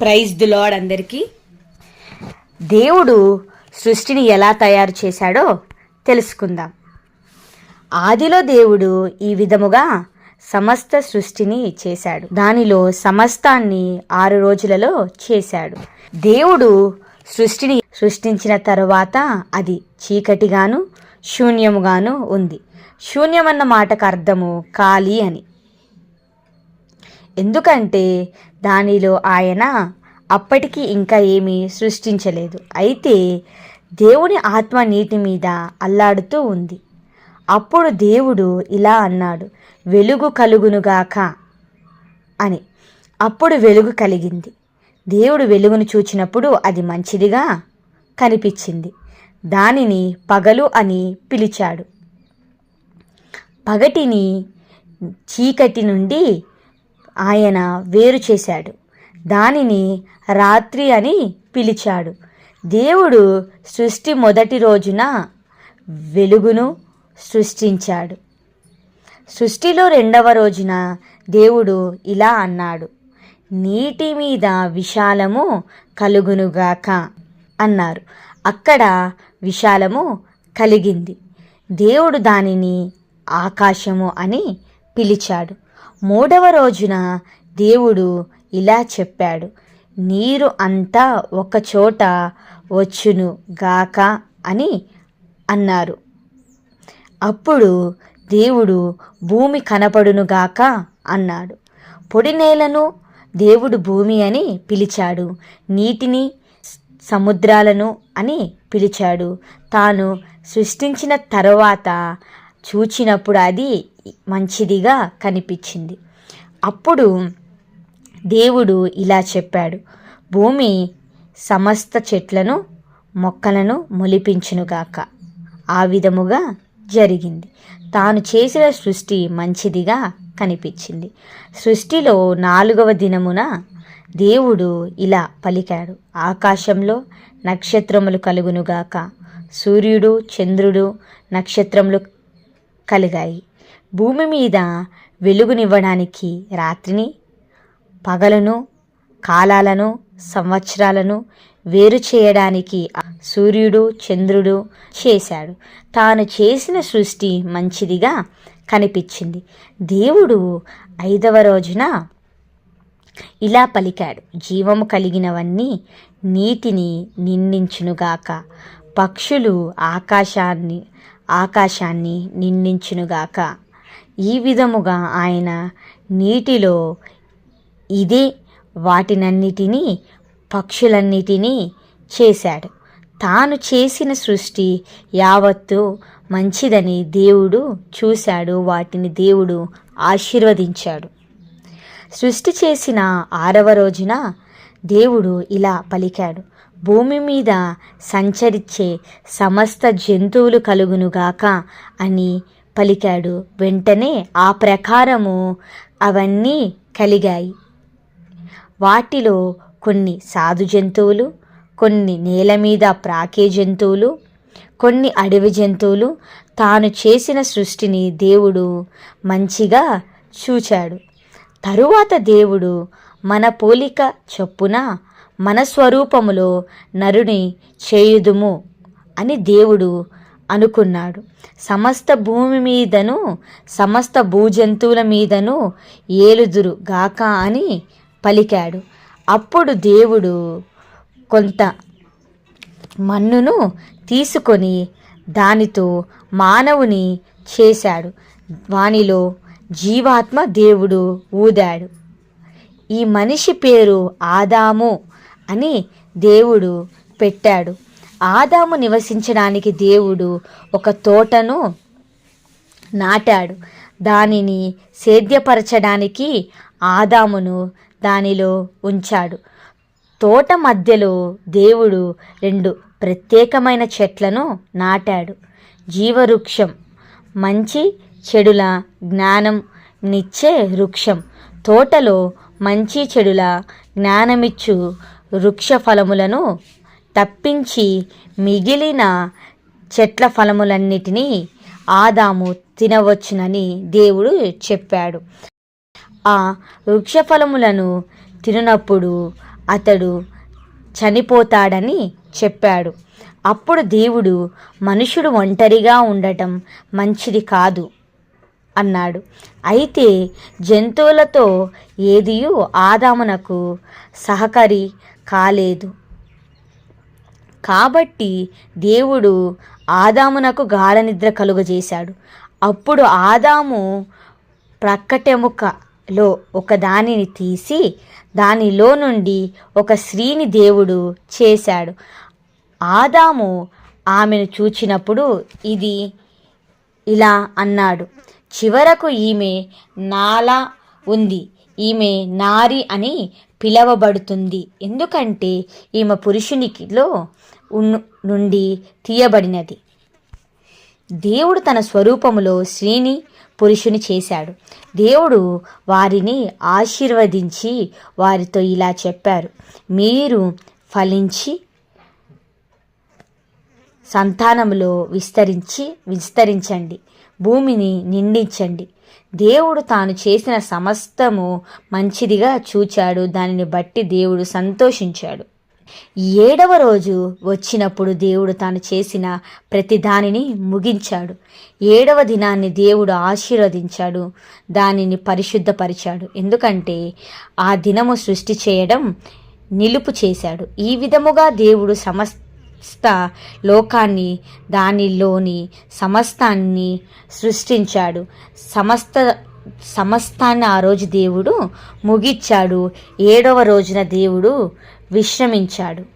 Praise the lord అందరికీ. దేవుడు సృష్టిని ఎలా తయారు చేశాడో తెలుసుకుందాం. ఆదిలో దేవుడు ఈ విధముగా సమస్త సృష్టిని చేశాడు. దానిలో సమస్తాన్ని ఆరు రోజులలో చేశాడు. దేవుడు సృష్టిని సృష్టించిన తరువాత అది చీకటిగాను శూన్యముగాను ఉంది. శూన్యమన్న మాటకు అర్థము ఖాళీ అని. ఎందుకంటే దానిలో ఆయన అప్పటికి ఇంకా ఏమీ సృష్టించలేదు. అయితే దేవుని ఆత్మ నీటి మీద అల్లాడుతూ ఉంది. అప్పుడు దేవుడు ఇలా అన్నాడు వెలుగు కలుగునుగాక అని. అప్పుడు వెలుగు కలిగింది. దేవుడు వెలుగును చూచినప్పుడు అది మంచిదిగా కనిపించింది. దానిని పగలు అని పిలిచాడు. పగటిని చీకటి నుండి ఆయన వేరు చేశాడు. దానిని రాత్రి అని పిలిచాడు. దేవుడు సృష్టి మొదటి రోజున వెలుగును సృష్టించాడు. సృష్టిలో రెండవ రోజున దేవుడు ఇలా అన్నాడు. నీటి మీద విశాలము కలుగునుగాక అన్నారు. అక్కడ విశాలము కలిగింది. దేవుడు దానిని ఆకాశము అని పిలిచాడు. మూడవ రోజున దేవుడు ఇలా చెప్పాడు. నీరు అంతా ఒకచోట వచ్చును గాక అని అన్నారు. అప్పుడు దేవుడు భూమి కనపడునుగాక అన్నాడు. పొడి నేలను దేవుడు భూమి అని పిలిచాడు. నీటిని సముద్రాలను అని పిలిచాడు. తాను సృష్టించిన తర్వాత చూచినప్పుడు అది మంచిదిగా కనిపించింది. అప్పుడు దేవుడు ఇలా చెప్పాడు. భూమి సమస్త చెట్లను మొక్కలను మొలిపించునుగాక. ఆ విధముగా జరిగింది. తాను చేసిన సృష్టి మంచిదిగా కనిపించింది. సృష్టిలో నాలుగవ దినమున దేవుడు ఇలా పలికాడు. ఆకాశంలో నక్షత్రములు కలుగునుగాక. సూర్యుడు చంద్రుడు నక్షత్రములు కలిగాయి. భూమి మీద వెలుగునివ్వడానికి రాత్రిని పగలను కాలాలను సంవత్సరాలను వేరు చేయడానికి సూర్యుడు చంద్రుడు చేశాడు. తాను చేసిన సృష్టి మంచిదిగా కనిపించింది. దేవుడు ఐదవ రోజున ఇలా పలికాడు. జీవము కలిగినవన్నీ నీటిని నిందించునుగాక. పక్షులు ఆకాశాన్ని ఆకాశాన్ని నిండించునుగాక ఈ విధముగా ఆయన నీటిలో ఇదే వాటినన్నిటినీ పక్షులన్నిటినీ చేశాడు. తాను చేసిన సృష్టి యావత్తు మంచిదని దేవుడు చూశాడు. వాటిని దేవుడు ఆశీర్వదించాడు. సృష్టి చేసిన ఆరవ రోజున దేవుడు ఇలా పలికాడు. భూమి మీద సంచరించే సమస్త జంతువులు కలుగునుగాక అని పలికాడు. వెంటనే ఆ ప్రకారము అవన్నీ కలిగాయి. వాటిలో కొన్ని సాధు జంతువులు కొన్ని నేల మీద ప్రాకే జంతువులు కొన్ని అడవి జంతువులు తాను చేసిన సృష్టిని దేవుడు మంచిగా చూచాడు. తరువాత దేవుడు మన పోలిక చొప్పున మన స్వరూపములో నరుని చేయుదుము అని దేవుడు అనుకున్నాడు. సమస్త భూమి మీదను సమస్త భూజంతువుల మీదను ఏలుదురు గాక అని పలికాడు. అప్పుడు దేవుడు కొంత మన్నును తీసుకొని దానితో మానవుని చేశాడు. వానిలో జీవాత్మ దేవుడు ఊదాడు. ఈ మనిషి పేరు ఆదాము. అని దేవుడు పెట్టాడు. ఆదాము నివసించడానికి దేవుడు ఒక తోటను నాటాడు. దానిని సేద్యపరచడానికి ఆదామును దానిలో ఉంచాడు. తోట మధ్యలో దేవుడు రెండు ప్రత్యేకమైన చెట్లను నాటాడు. జీవవృక్షం మంచి చెడుల జ్ఞానం నిచ్చే వృక్షం. తోటలో మంచి చెడుల జ్ఞానమిచ్చు వృక్ష ఫలములను తప్పించి మిగిలిన చెట్ల ఫలములన్నిటినీ ఆదాము తినవచ్చునని దేవుడు చెప్పాడు. ఆ వృక్షఫలములను తిననప్పుడు అతడు చనిపోతాడని చెప్పాడు. అప్పుడు దేవుడు మనుషుడు ఒంటరిగా ఉండటం మంచిది కాదు అన్నాడు. అయితే జంతువులతో ఏదియు ఆదామునకు సహకరి కాలేదు. కాబట్టి దేవుడు ఆదామునకు గాఢ నిద్ర కలుగజేశాడు. అప్పుడు ఆదాము ప్రక్కటెముకలో ఒక దానిని తీసి దానిలో నుండి ఒక స్త్రీని దేవుడు చేశాడు. ఆదాము ఆమెను చూచినప్పుడు ఇది ఇలా అన్నాడు. చివరకు ఈమె నాలా ఉంది. ఈమె నారి అని పిలవబడుతుంది. ఎందుకంటే ఈమె పురుషునికిలో నుండి తీయబడినది. దేవుడు తన స్వరూపములో స్త్రీని పురుషుని చేశాడు. దేవుడు వారిని ఆశీర్వదించి వారితో ఇలా చెప్పారు. మీరు ఫలించి సంతానములో విస్తరించి విస్తరించండి. భూమిని నిండించండి దేవుడు తాను చేసిన సమస్తము మంచిదిగా చూచాడు. దానిని బట్టి దేవుడు సంతోషించాడు. ఏడవ రోజు వచ్చినప్పుడు దేవుడు తాను చేసిన ప్రతి దానిని ముగించాడు. ఏడవ దినాన్ని దేవుడు ఆశీర్వదించాడు. దానిని పరిశుద్ధపరిచాడు. ఎందుకంటే ఆ దినము సృష్టి చేయడం నిలుపు చేశాడు. ఈ విధముగా దేవుడు సమస్త లోకాన్ని దానిలోని సమస్తాన్ని సృష్టించాడు. సమస్త సమస్తాన్ని ఆ రోజు దేవుడు ముగిచ్చాడు. ఏడవ రోజున దేవుడు విశ్రమించాడు.